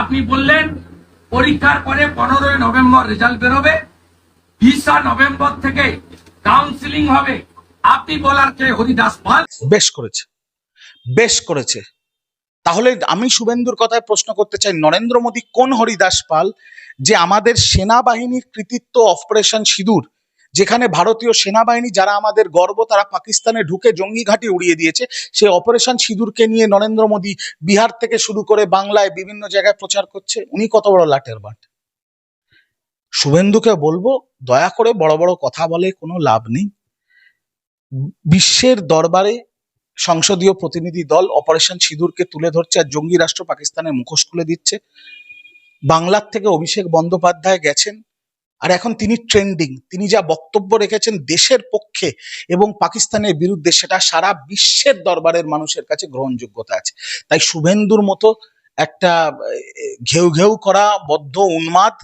আপনি বললেন পরীক্ষার পরে পনেরোই নভেম্বর রেজাল্ট বেরোবে বিশা নভেম্বর থেকে কাউন্সিলিং হবে। আপনি বলার কে হরিদাস পাল? বেশ করেছে বেশ করেছে। তাহলে আমি শুভেন্দুর কথায় প্রশ্ন করতে চাই, নরেন্দ্র মোদী কোন হরিদাস পাল যে আমাদের সেনাবাহিনীর কৃতিত্ব অপারেশন সিঁদুর যেখানে ভারতীয় সেনাবাহিনী যারা আমাদের গর্ব, তারা পাকিস্তানে ঢুকে জঙ্গি ঘাঁটি উড়িয়ে দিয়েছে। সেই অপারেশন সিঁদুরকে নিয়ে নরেন্দ্র মোদী বিহার থেকে শুরু করে বাংলায় বিভিন্ন জায়গায় প্রচার করছে। উনি কত বড় লাটের বাট। শুভেন্দুকে বলব, দয়া করে বড় বড় কথা বলে কোনো লাভ নেই। বিশ্বের দরবারে সংসদীয় প্রতিনিধি দল অপারেশন সিঁদুরকে তুলে ধরছে আর জঙ্গি রাষ্ট্র পাকিস্তানের মুখোশ খুলে দিচ্ছে। বাংলার থেকে অভিষেক বন্দ্যোপাধ্যায় গেছেন। আর এখন তিনি ট্রেন্ডিং তিনি যা বক্তব্য রেখেছেন দেশের পক্ষে এবং পাকিস্তানের বিরুদ্ধে সেটা সারা বিশ্বের দরবারের মানুষের কাছে গ্রহণযোগ্যতা আছে। তাই শুভেন্দুর মতো একটা ঘেউ ঘেউ করা বদ্ধ উন্মাদ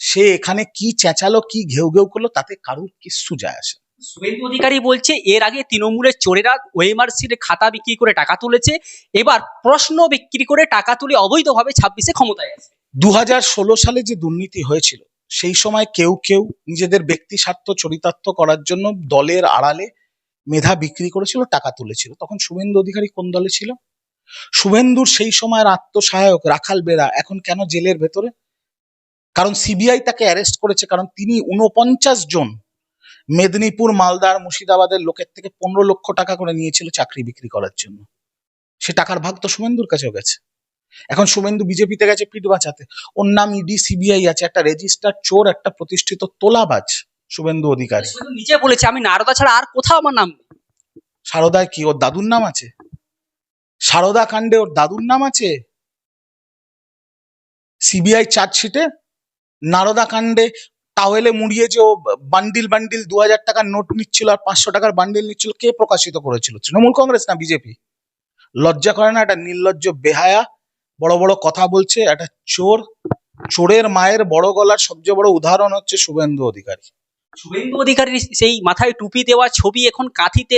সে এখানে কি চেঁচালো কি ঘেউ ঘেউ করল তাতে কারুর কিচ্ছু যায় আসে। শুভেন্দু অধিকারী বলছে এর আগে তৃণমূলের চোরেরা ওএমআরসির খাতা বিক্রি করে টাকা তুলেছে এবার প্রশ্ন বিক্রি করে টাকা তুলে অবৈধভাবে ছাব্বিশে ক্ষমতায় আসবে দু সালে যে দুর্নীতি হয়েছিল সেই সময় কেউ কেউ নিজেদের ব্যক্তি স্বার্থ চরিতার্থ করার জন্য দলের আড়ালে মেধা বিক্রি করেছিল, টাকা তুলেছিল। তখন শুভেন্দু অধিকারী কোন দলে ছিল? শুভেন্দুর সেই সময়ের আত্মসহায়ক রাখাল বেড়া এখন কেন জেলের ভেতরে? কারণ সিবিআই তাকে অ্যারেস্ট করেছে কারণ তিনি উনপঞ্চাশ জন মেদিনীপুর মালদার মুর্শিদাবাদের লোকের থেকে পনেরো লক্ষ টাকা করে নিয়েছিল চাকরি বিক্রি করার জন্য। সে টাকার ভাগ তো শুভেন্দুর কাছেও গেছে। এখন শুভেন্দু বিজেপিতে গেছে পিঠ বাঁচাতে। ওর নাম ইডি সিবিআই আছে একটা রেজিস্টার চোর একটা প্রতিষ্ঠিত তোলাবাজ শুভেন্দু অধিকারী। নিজে বলেছে আমি নারদা ছাড়া আর কোথাও আমার নাম সারদায় কি ওর দাদুর নাম আছে? সারদা কাণ্ডে ওর দাদুর নাম আছে? সিবিআই চার্জশিটে? নারদা কাণ্ডে টাওয়েলে মুড়িয়ে যে ও বান্ডিল বান্ডিল দু হাজার টাকার নোট নিচ্ছিল আর পাঁচশো টাকার বান্ডিল নিচ্ছিল। কে প্রকাশিত করেছিল? তৃণমূল কংগ্রেস না বিজেপি? লজ্জা করে না একটা নির্লজ্জ বেহায়া বড় বড় কথা বলছে একটা চোর চোরের মায়ের বড় গলার সবচেয়ে বড় উদাহরণ হচ্ছে শুভেন্দু অধিকারী। শুভেন্দু অধিকারীর সেই মাথায় টুপি দেওয়া ছবি এখন কাঁথিতে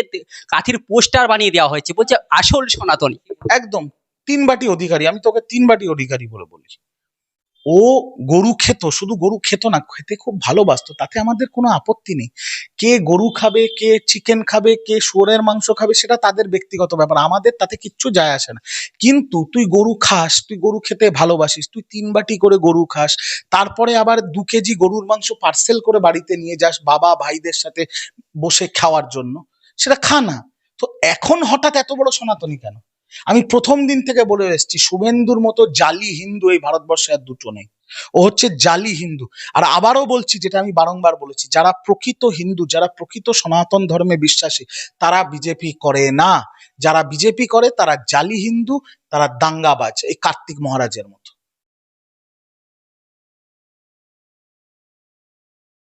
কাঁথির পোস্টার বানিয়ে দেওয়া হয়েছে বলছে আসল সনাতনী। একদম তিন বাটি অধিকারী আমি তোকে তিন বাটি অধিকারী বলে বলি ও গরু খেত শুধু গরু খেত না খেতে খুব ভালোবাসতো তাতে আমাদের কোনো আপত্তি নেই। কে গরু খাবে, কে চিকেন খাবে, কে শুয়োরের মাংস খাবে, সেটা তাদের ব্যক্তিগত ব্যাপার। আমাদের তাতে কিচ্ছু যায় আসে না। কিন্তু তুই গরু খাস, তুই গরু খেতে ভালোবাসিস, তুই তিন বাটি করে গরু খাস, তারপরে আবার দু কেজি গরুর মাংস পার্সেল করে বাড়িতে নিয়ে যাস বাবা, ভাইদের সাথে বসে খাওয়ার জন্য, সেটা খা না। তো এখন হঠাৎ এত বড় সনাতনী কেন? আমি প্রথম দিন থেকে বলে এসেছি, শুভেন্দুর মতো জালি হিন্দু এই ভারতবর্ষে আর দুটো নেই। ও হচ্ছে জালি হিন্দু। আর আবারও বলছি, যেটা আমি বারংবার বলেছি, যারা প্রকৃত হিন্দু, যারা প্রকৃত সনাতন ধর্মে বিশ্বাসী, তারা বিজেপি করে না। যারা বিজেপি করে, তারা জালি হিন্দু, তারা দাঙ্গাবাজ, এই কার্তিক মহারাজের মতো।